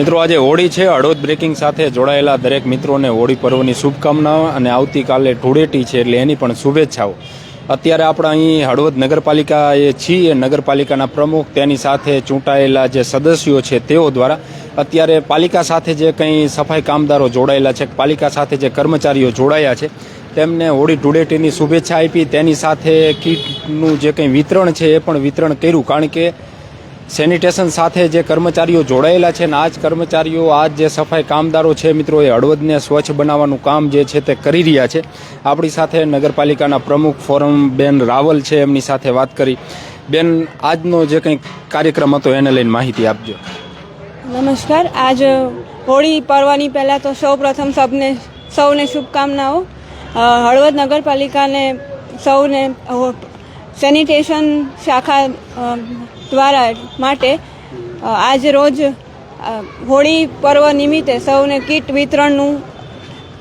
મિત્રો, આજે હોળી છે. હળવદ બ્રેકિંગ સાથે જોડાયેલા દરેક મિત્રોને હોળી પર્વની શુભકામનાઓ અને આવતીકાલે ધૂળેટી છે એટલે એની પણ શુભેચ્છાઓ. અત્યારે આપણે અહીં હળવદ નગરપાલિકા એ છીએ. નગરપાલિકાના પ્રમુખ તેની સાથે ચૂંટાયેલા જે સદસ્યો છે તેઓ દ્વારા અત્યારે પાલિકા સાથે જે કંઈ સફાઈ કામદારો જોડાયેલા છે, પાલિકા સાથે જે કર્મચારીઓ જોડાયા છે, તેમને હોળી ધૂળેટીની શુભેચ્છા આપી. તેની સાથે કીટનું જે કંઈ વિતરણ છે એ પણ વિતરણ કર્યું. કારણ કે સેનિટેશન સાથે જે કર્મચારીઓ જોડાયેલા છે ને આ જ કર્મચારીઓ, આ જે સફાઈ કામદારો છે મિત્રો, એ હળવદને સ્વચ્છ બનાવવાનું કામ જે છે તે કરી રહ્યા છે. આપણી સાથે નગરપાલિકાના પ્રમુખ ફોરમ બેન રાવલ છે, એમની સાથે વાત કરી. બેન, આજનો જે કંઈ કાર્યક્રમ હતો એને લઈને માહિતી આપજો. નમસ્કાર. આજ હોળી પર્વની પહેલાં તો સૌ પ્રથમ સૌને સૌને શુભકામનાઓ. હળવદ નગરપાલિકાને સૌને સેનિટેશન શાખા દ્વારા માટે આજ રોજ હોળી પર્વ નિમિત્તે સૌને કીટ વિતરણનું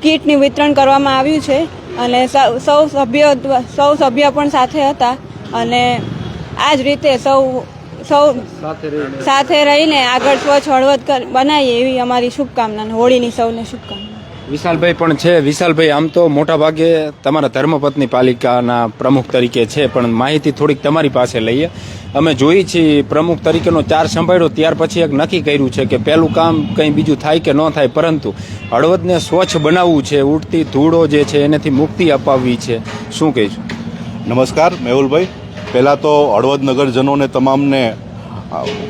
કીટનું વિતરણ કરવામાં આવ્યું છે અને સૌ સભ્યો સૌ સભ્ય પણ સાથે હતા અને આ જ રીતે સૌ સૌ સાથે રહીને. આગળ સ્વચ્છ હળવદ બનાવીએ એવી અમારી શુભકામના હોળીની સૌને શુભકામના. વિશાલભાઈ પણ છે. વિશાલભાઈ, આમ તો મોટા ભાગે તમારા ધર્મપત્ની પાલિકાના પ્રમુખ તરીકે છે, પણ માહિતી થોડીક તમારી પાસે લઈએ. અમે જોઈ છીએ પ્રમુખ તરીકેનો ચાર સંભાળ્યો, ત્યાર પછી એક નક્કી કર્યું છે કે પહેલું કામ કંઈ બીજું થાય કે ન થાય, પરંતુ હળવદને સ્વચ્છ બનાવવું છે, ઉડતી ધૂળો જે છે એનાથી મુક્તિ અપાવવી છે. શું કહીશું? નમસ્કાર, મેહુલભાઈ. પહેલાં તો હળવદ નગરજનોને તમામને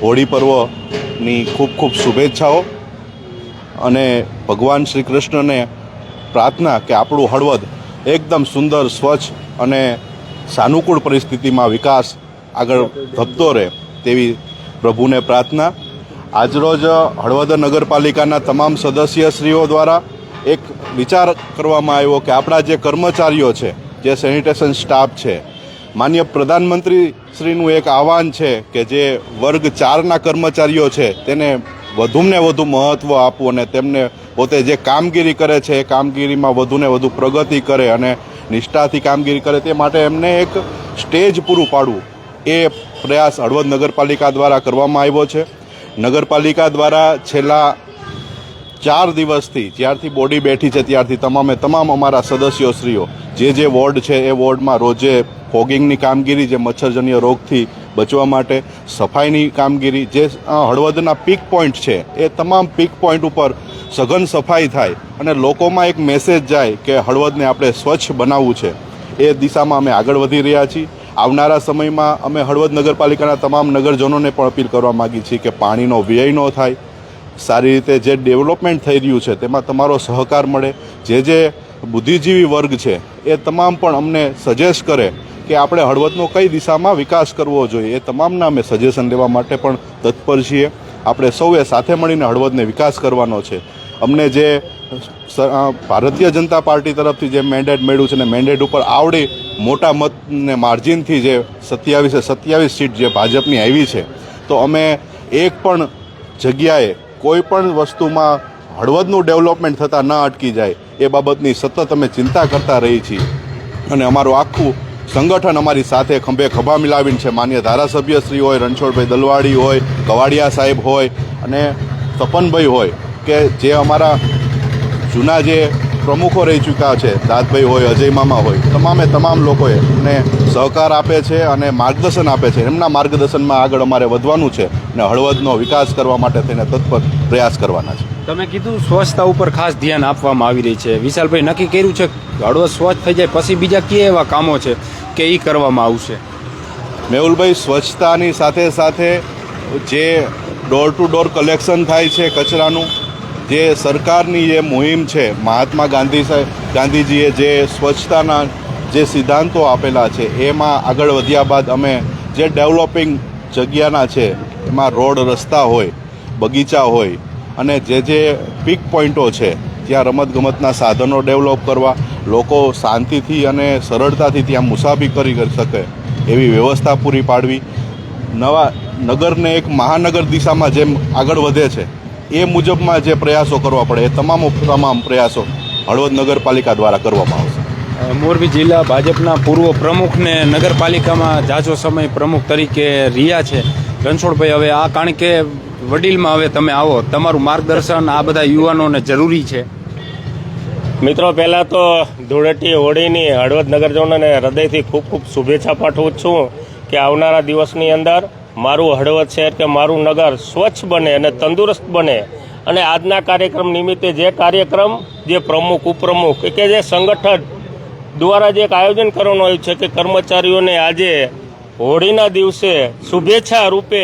હોળી પર્વની ખૂબ ખૂબ શુભેચ્છાઓ. અને ભગવાન શ્રી કૃષ્ણને પ્રાર્થના કે આપણું હળવદ એકદમ સુંદર, સ્વચ્છ અને સાનુકૂળ પરિસ્થિતિમાં વિકાસ આગળ ધપતો રહે તેવી પ્રભુને પ્રાર્થના. આજરોજ હળવદ નગરપાલિકાના તમામ સદસ્યશ્રીઓ દ્વારા એક વિચાર કરવામાં આવ્યો કે આપણા જે કર્મચારીઓ છે, જે સેનિટેશન સ્ટાફ છે, માન્ય પ્રધાનમંત્રી શ્રીનું એક આહવાન છે કે જે વર્ગ ચારના કર્મચારીઓ છે, તેને વધુને વધુ મહત્ત્વ આપવું અને તેમને પોતે જે કામગીરી કરે છે એ કામગીરીમાં વધુને વધુ પ્રગતિ કરે અને નિષ્ઠાથી કામગીરી કરે તે માટે એમને એક સ્ટેજ પૂરું પાડવું એ પ્રયાસ હળવદ નગરપાલિકા દ્વારા કરવામાં આવ્યો છે. નગરપાલિકા દ્વારા છેલ્લા ચાર દિવસથી જ્યારથી બોડી બેઠી છે ત્યારથી તમામે તમામ અમારા સદસ્યોશ્રીઓ, જે જે વોર્ડ છે એ વોર્ડમાં રોજે ફોગિંગની કામગીરી, જે મચ્છરજન્ય રોગથી બચવા માટે સફાઈની કામગીરી, જે હળવદના પીક પોઈન્ટ છે, એ તમામ પીક પોઈન્ટ ઉપર સઘન સફાઈ થાય અને લોકોમાં એક મેસેજ જાય કે હળવદને આપણે સ્વચ્છ બનાવવું છે. એ દિશામાં અમે આગળ વધી રહ્યા છીએ. આવનારા સમયમાં અમે હળવદ નગરપાલિકાના તમામ નગરજનોને પણ અપીલ કરવા માગીએ છીએ કે પાણીનો વ્યય ન થાય. સારી રીતે જે ડેવલપમેન્ટ થઈ રહ્યું છે, તેમાં તમારો સહકાર મળે. જે જે બુદ્ધિજીવી વર્ગ છે, એ તમામ પણ અમને સજેસ્ટ કરે કે આપણે હળવદનો કઈ દિશામાં વિકાસ કરવો જોઈએ એ તમામના અમે સજેશન લેવા માટે પણ તત્પર છીએ. આપણે સૌએ સાથે મળીને હળવદને વિકાસ કરવાનો છે. અમને જે ભારતીય જનતા પાર્ટી તરફથી જે મેન્ડેટ મળ્યું છે ને મેન્ડેટ ઉપર આવડી મોટા મતને માર્જિનથી જે સત્યાવીસે, સત્યાવીસ સીટ જે ભાજપની આવી છે, તો અમે એક પણ જગ્યાએ કોઈ પણ વસ્તુમાં હળવદનું ડેવલપમેન્ટ થતાં ન અટકી જાય એ બાબતની સતત અમે ચિંતા કરતા રહી છીએ. અને અમારું આખું સંગઠન અમારી સાથે ખંભે ખભા મિલાવીને છે. માન્ય ધારાસભ્ય શ્રી હોય, રણછોડભાઈ દલવાડી હોય, કવાડિયા સાહેબ હોય અને તપનભાઈ હોય કે જે અમારા જૂના જે પ્રમુખો રહી ચૂક્યા છે દાદભાઈ હોય, અજય મામા હોય, તમામે તમામ લોકોએ ને સહકાર આપે છે અને માર્ગદર્શન આપે છે. એમના માર્ગદર્શનમાં આગળ અમારે વધવાનું છે અને હળવદનો વિકાસ કરવા માટે થઈને તત્પર પ્રયાસ કરવાના છે. તમે કીધું સ્વચ્છતા ઉપર ખાસ ધ્યાન આપવામાં આવી રહી છે. વિશાલભાઈ, નક્કી કર્યું છે ગાડો સ્વચ્છ થઈ જાય, પછી બીજા કયા એવા કામો છે કે એ કરવામાં આવશે? મેહુલભાઈ, સ્વચ્છતાની સાથે સાથે જે ડોર ટુ ડોર કલેક્શન થાય છે કચરાનું, જે સરકારની જે મુહિમ છે, મહાત્મા ગાંધી સાહેબ ગાંધીજીએ જે સ્વચ્છતાના જે સિદ્ધાંતો આપેલા છે, એમાં આગળ વધ્યા બાદ અમે જે ડેવલપિંગ જગ્યાના છે, એમાં રોડ રસ્તા હોય, બગીચા હોય અને જે જે પીક પોઈન્ટો છે, ત્યાં રમતગમતના સાધનો ડેવલપ કરવા, લોકો શાંતિથી અને સરળતાથી ત્યાં મુસાફરી કરી શકે, એવી વ્યવસ્થા પૂરી પાડવી. નવા નગરને એક મહાનગર દિશામાં જેમ આગળ વધે છે, એ મુજબમાં જે પ્રયાસો કરવા પડે, એ તમામ તમામ પ્રયાસો હળવદ નગરપાલિકા દ્વારા કરવામાં આવશે. મોરબી જિલ્લા ભાજપના પૂર્વ પ્રમુખને નગરપાલિકામાં જાજો સમય પ્રમુખ તરીકે રહ્યા છે. રણછોડભાઈ હવે આ કારણ કે વડીલમાં હવે તમે આવો. તમારું માર્ગદર્શન આ બધા યુવાનોને જરૂરી છે. મિત્રો, પહેલાં તો ધૂળેટી, હોળીની, હળવદ નગરજનોને હૃદયથી ખૂબ ખૂબ શુભેચ્છા પાઠવું છું કે આવનારા દિવસની અંદર મારું હળવદ શહેર કે મારું નગર સ્વચ્છ બને અને તંદુરસ્ત બને. અને આજના કાર્યક્રમ નિમિત્તે જે કાર્યક્રમ, જે પ્રમુખ, ઉપપ્રમુખ કે જે સંગઠન દ્વારા જે એક આયોજન કરવાનું આવ્યું છે કે કર્મચારીઓને આજે હોળીના દિવસે શુભેચ્છા રૂપે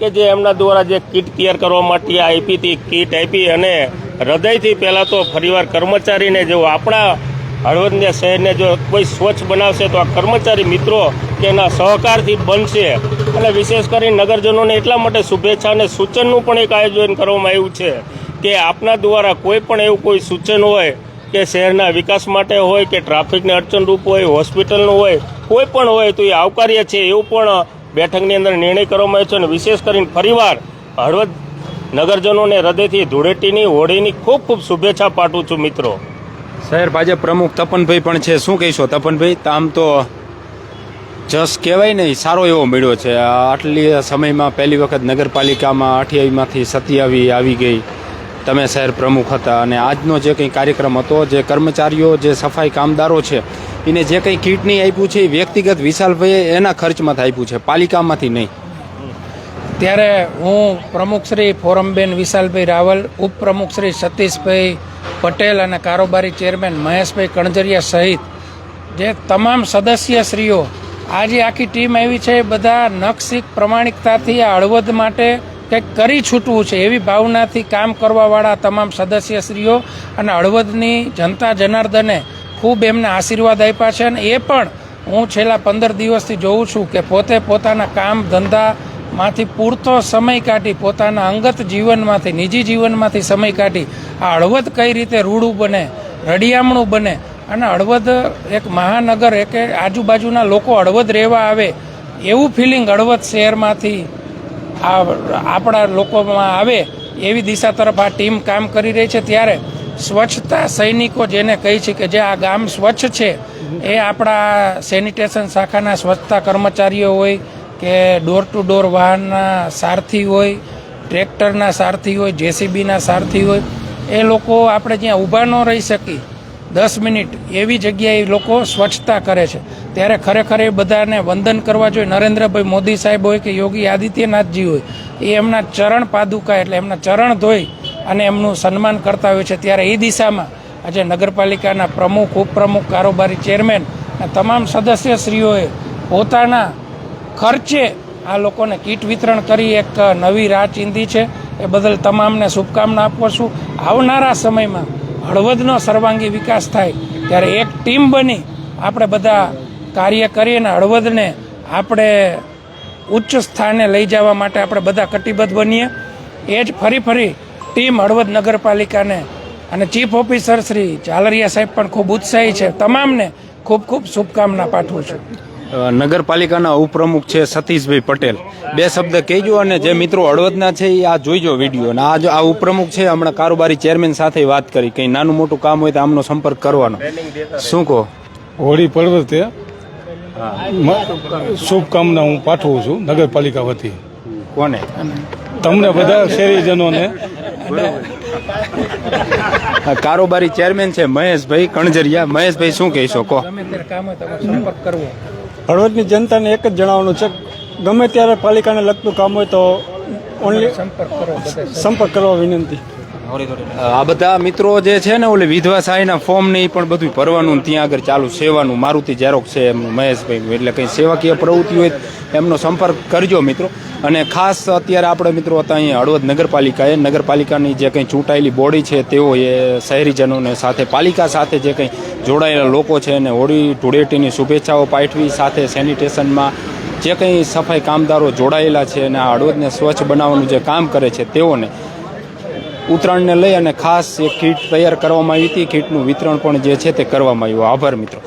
કે જે એમના દ્વારા જે કીટ તૈયાર કરવા માટે આપી હતી, કીટ આપી અને હૃદયથી પહેલાં તો ફરીવાર કર્મચારીને જો આપણા હળવદને શહેરને જો કોઈ સ્વચ્છ બનાવશે તો આ કર્મચારી મિત્રો કે એના સહકારથી બનશે. અને વિશેષ કરી નગરજનોને એટલા માટે શુભેચ્છા અને સૂચનનું પણ એક આયોજન કરવામાં આવ્યું છે કે આપના દ્વારા કોઈ પણ એવું કોઈ સૂચન હોય કે શહેરના વિકાસ માટે હોય કે ટ્રાફિકને અડચણરૂપ હોય, હોસ્પિટલનું હોય, કોઈ પણ હોય તો એ આવકાર્ય છે એવું પણ બેઠકની અંદર નિર્ણય કરવામાં આવ્યો છે અને વિશેષ કરીને ફરીવાર હળવદ નગરજનોને હૃદયથી ધૂળેટીની, હોળીની ખૂબ ખૂબ શુભેચ્છા પાઠવું છું મિત્રો. શહેર ભાજપ પ્રમુખ તપનભાઈ પણ છે. શું કહીશો તપનભાઈ? આમ તો જસ કહેવાય ને, સારો એવો મળ્યો છે. આટલી સમયમાં પહેલી વખત નગરપાલિકામાં અઠ્યાવીમાંથી સત્યાવી આવી ગઈ. તમે શહેર પ્રમુખ હતા અને આજનો જે કંઈ કાર્યક્રમ હતો, જે કર્મચારીઓ, જે સફાઈ કામદારો છે એને જે કંઈ કીટની આપ્યું છે એ વ્યક્તિગત વિશાલભાઈએ એના ખર્ચમાંથી આપ્યું છે, પાલિકામાંથી નહીં. ત્યારે હું પ્રમુખ શ્રી ફોરમબેન વિશાલભાઈ રાવલ, ઉપપ્રમુખ શ્રી સતીશભાઈ પટેલ અને કારોબારી ચેરમેન મહેશભાઈ કણજરિયા સહિત જે તમામ સદસ્યશ્રીઓ આજે આખી ટીમ આવી છે, એ બધા નખશીક પ્રમાણિકતાથી આ હળવદ માટે કંઈક કરી છૂટવું છે એવી ભાવનાથી કામ કરવાવાળા તમામ સદસ્યશ્રીઓ અને હળવદની જનતા જનાર્દને ખૂબ એમને આશીર્વાદ આપ્યા છે અને એ પણ હું છેલ્લા પંદર દિવસથી જોઉં છું કે પોતે પોતાના કામ ધંધામાંથી પૂરતો સમય કાઢી પોતાના અંગત જીવનમાંથી, નિજી જીવનમાંથી સમય કાઢી આ હળવદ કઈ રીતે રૂડું બને, રડિયામણું બને અને હળવદ એક મહાનગર, એક આજુબાજુના લોકો હળવદ રહેવા આવે એવું ફિલિંગ હળવદ શહેરમાંથી આ આપણા લોકોમાં આવે એવી દિશા તરફ આ ટીમ કામ કરી રહી છે. ત્યારે સ્વચ્છતા સૈનિકો જેને કહી છે કે જે આ ગામ સ્વચ્છ છે, એ આપણા સેનિટેશન શાખાના સ્વચ્છતા કર્મચારીઓ હોય કે ડોર ટુ ડોર વાહનના સારથી હોય, ટ્રેક્ટરના સારથી હોય, જેસીબીના સારથી હોય, એ લોકો આપણે જ્યાં ઊભા ન રહી શકી દસ મિનિટ એવી જગ્યાએ લોકો સ્વચ્છતા કરે છે. ત્યારે ખરેખર એ બધાને વંદન કરવા જોઈએ. નરેન્દ્રભાઈ મોદી સાહેબ હોય કે યોગી આદિત્યનાથજી હોય, એ એમના ચરણ પાદુકા એટલે એમના ચરણ ધોઈ અને એમનું સન્માન કરતા હોય છે. ત્યારે એ દિશામાં આજે નગરપાલિકાના પ્રમુખ, ઉપપ્રમુખ, કારોબારી ચેરમેન તમામ સદસ્યશ્રીઓએ પોતાના ખર્ચે આ લોકોને કીટ વિતરણ કરી એક નવી રાહ ચીંધી છે. એ બદલ તમામને શુભકામના આપું છું. આવનારા સમયમાં હળવદનો સર્વાંગી વિકાસ થાય ત્યારે એક ટીમ બની, આપણે બધા કાર્ય કરીને હળવદને આપણે ઉચ્ચ સ્થાને લઈ જવા માટે આપણે બધા કટિબદ્ધ બનીએ. એ જ ફરી ફરી ટીમ હળવદ નગરપાલિકાને અને ચીફ ઓફિસર શ્રી ઝાલરિયા સાહેબ પણ ખૂબ ઉત્સાહી છે. તમામને ખૂબ ખૂબ શુભકામના પાઠવું છું. નગરપાલિકાના ઉપપ્રમુખ છે સતીશભાઈ પટેલ. બે શબ્દ કહેજો અને જે મિત્રો હળવદના છે એ આ જોઈજો વીડિયો. અને આ જો આ ઉપપ્રમુખ છે હમણાં કારોબારી ચેરમેન સાથે વાત કરી. કંઈ નાનું મોટું કામ હોય તો આમનો સંપર્ક કરવાનો. શું કહો? હોળી પર્વતે શુભકામના હું પાઠવું છું નગરપાલિકા વતી. કોને? તમને બધા શહેરીજનોને કારોબારી ચેરમેન છે મહેશભાઈ કણજરિયા. મહેશભાઈ શું કહેશો? કહો. ગમે ત્યારે કામ હોય તમારે સંપર્ક કરવો. હળવદની જનતાને એક જ જણાવવાનું છે ગમે ત્યારે પાલિકાને લગતું કામ હોય તો ઓનલી સંપર્ક કરો બધા સંપર્ક કરવા વિનંતી. આ બધા મિત્રો જે છે ને ઓલે વિધવા સહાયના ફોર્મ ને પણ બધું ભરવાનું ત્યાં આગળ ચાલુ સેવાનું. મારુતિ જેરોક છે એમનું મહેશભાઈ એટલે કંઈ સેવાકીય પ્રવૃત્તિ હોય એમનો સંપર્ક કરજો મિત્રો. અને ખાસ અત્યારે આપણે મિત્રો હતા અહીંયા હળવદ નગરપાલિકાએ. નગરપાલિકાની જે કંઈ ચૂંટાયેલી બોડી છે તેઓએ શહેરીજનોને સાથે, પાલિકા સાથે જે કંઈ જોડાયેલા લોકો છે એને હોળી ધૂળેટીની શુભેચ્છાઓ પાઠવી, સાથે સેનિટેશનમાં જે કંઈ સફાઈ કામદારો જોડાયેલા છે અને આ હળવદને સ્વચ્છ બનાવવાનું જે કામ કરે છે તેઓને ઉત્તરાયણને લઈ અને ખાસ એક કીટ તૈયાર કરવામાં આવી હતી. કીટનું વિતરણ પણ જે છે તે કરવામાં આવ્યું. આભાર મિત્રો.